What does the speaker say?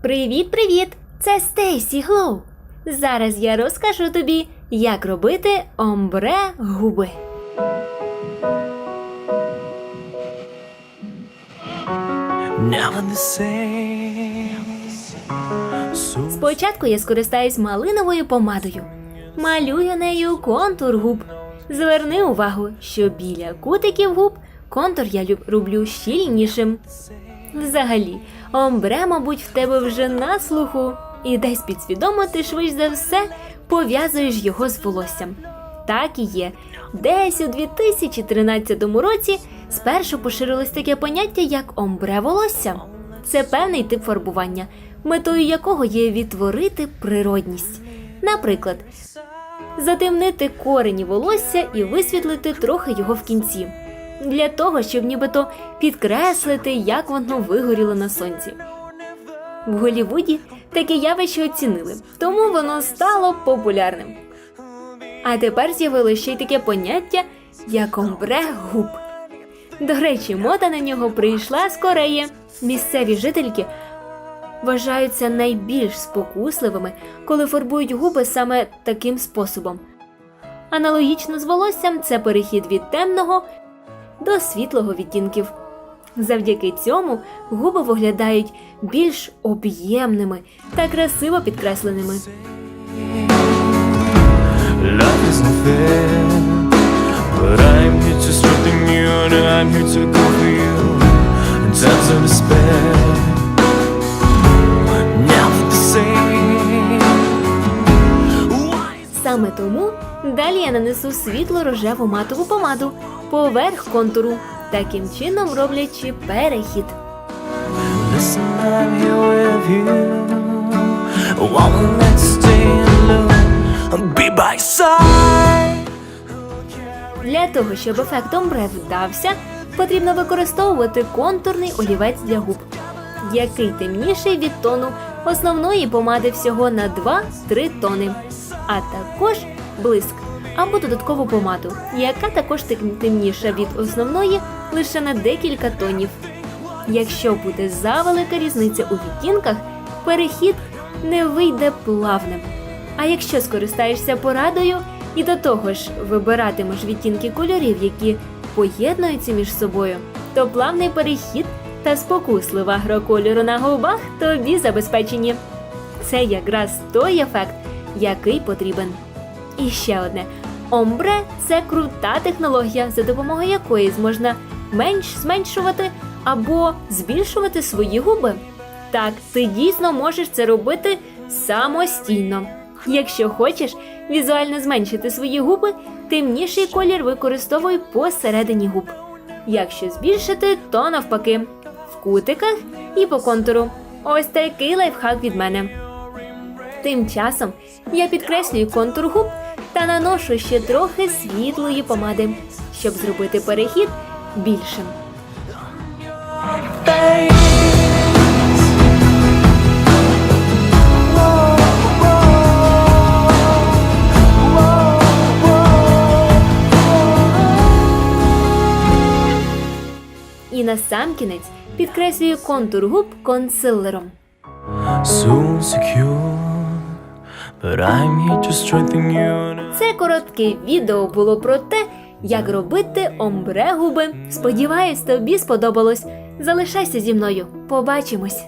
Привіт-привіт! Це Стейсі Глоу. Зараз я розкажу тобі, як робити омбре губи. Never the same. So Спочатку я скористаюсь малиновою помадою. Малюю нею контур губ. Зверни увагу, що біля кутиків губ контур я люб- роблю щільнішим. Взагалі, омбре, мабуть, в тебе вже на слуху, і десь підсвідомо ти швидше за все пов'язуєш його з волоссям. Так і є. Десь у 2013 році спершу поширилось таке поняття, як омбре волосся. Це певний тип фарбування, метою якого є відтворити природність. Наприклад, затемнити корені волосся і висвітлити трохи його в кінці. Для того, щоб нібито підкреслити, як воно вигоріло на сонці. В Голлівуді таке явище оцінили, тому воно стало популярним. А тепер з'явилося ще й таке поняття, як омбре губ. До речі, мода на нього прийшла з Кореї. Місцеві жительки вважаються найбільш спокусливими, коли фарбують губи саме таким способом. Аналогічно з волоссям це перехід від темного до світлого відтінків. Завдяки цьому губи виглядають більш об'ємними та красиво підкресленими. I'm here despair. Саме тому далі я нанесу світло рожеву матову помаду поверх контуру, таким чином роблячи перехід. Для того, щоб ефект омбре вдався, потрібно використовувати контурний олівець для губ, який темніший від тону. Основної помади всього на 2-3 тони, а також блиск або додаткову помаду, яка також тем- темніша від основної лише на декілька тонів. Якщо буде завелика різниця у відтінках, перехід не вийде плавним. А якщо скористаєшся порадою і до того ж вибиратимеш відтінки кольорів, які поєднуються між собою, то плавний перехід та спокуслива гра кольору на губах тобі забезпечені. Це якраз той ефект, який потрібен. І ще одне: омбре це крута технологія, за допомогою якої зможна менш зменшувати або збільшувати свої губи. Так, ти дійсно можеш це робити самостійно. Якщо хочеш візуально зменшити свої губи, темніший колір використовуй посередині губ. Якщо збільшити, то навпаки, в кутиках і по контуру. Ось такий лайфхак від мене. Тим часом я підкреслюю контур губ та наношу ще трохи світлої помади, щоб зробити перехід більшим. І насамкінець підкреслюю контур губ консилером. So secure, Це коротке відео було про те, як робити омбре губи. Сподіваюсь, тобі сподобалось. Залишайся зі мною. Побачимось!